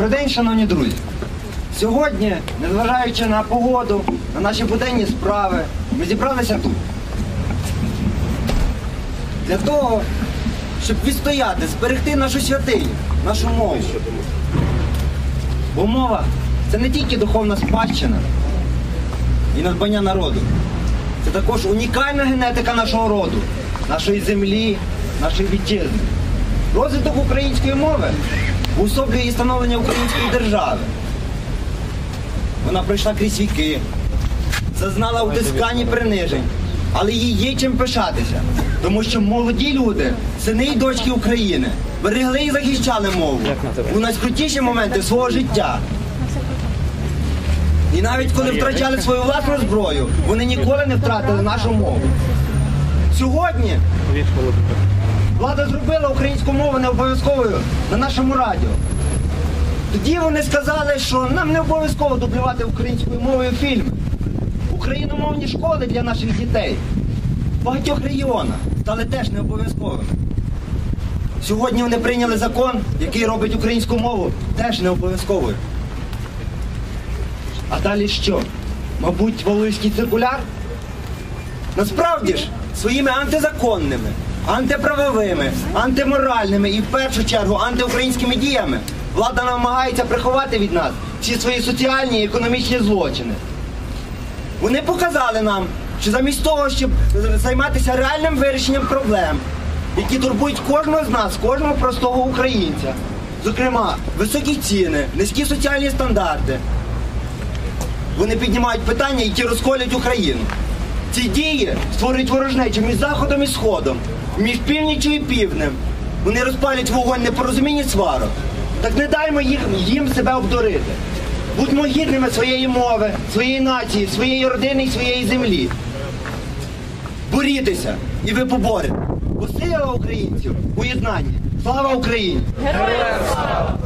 Добрий день, шановні друзі. Сьогодні, незважаючи на погоду, на наші буденні справи, ми зібралися тут. Для того, щоб відстояти, зберегти нашу святиню, нашу мову. Бо мова це не тільки духовна спадщина і надбання народу. Це також унікальна генетика нашого роду, нашої землі, нашої вітчизни. Розвиток української мови уособлює і становлення української держави. Вона пройшла крізь віки, зазнала утискань і принижень, але їй є чим пишатися, тому що молоді люди, сини і дочки України, берегли і захищали мову у найскрутіші моменти свого життя. І навіть коли втрачали свою власну зброю, вони ніколи не втратили нашу мову. Сьогодні влада зробила українську мову не обов'язковою на нашому радіо. Тоді вони сказали, що нам не обов'язково дублювати українською мовою фільми. Україномовні школи для наших дітей в багатьох регіонах стали теж не обов'язковими. Сьогодні вони прийняли закон, який робить українську мову теж не обов'язковою. А далі що? Мабуть, Валуївський циркуляр? Насправді ж, своїми антизаконними, антиправовими, антиморальними і в першу чергу антиукраїнськими діями влада намагається приховати від нас всі свої соціальні і економічні злочини. Вони показали нам, що замість того, щоб займатися реальним вирішенням проблем, які турбують кожного з нас, кожного простого українця, зокрема, високі ціни, низькі соціальні стандарти, вони піднімають питання, які розколять Україну. Ці дії створюють ворожнечу між Заходом і Сходом, між північю і півднем. Вони розпалять вогонь непорозуміння сварок. Так не даймо їх, їм себе обдурити. Будьмо гідними своєї мови, своєї нації, своєї родини і своєї землі. Борітеся, і ви поборете. Бо українців у єднанні. Слава Україні! Героям слава!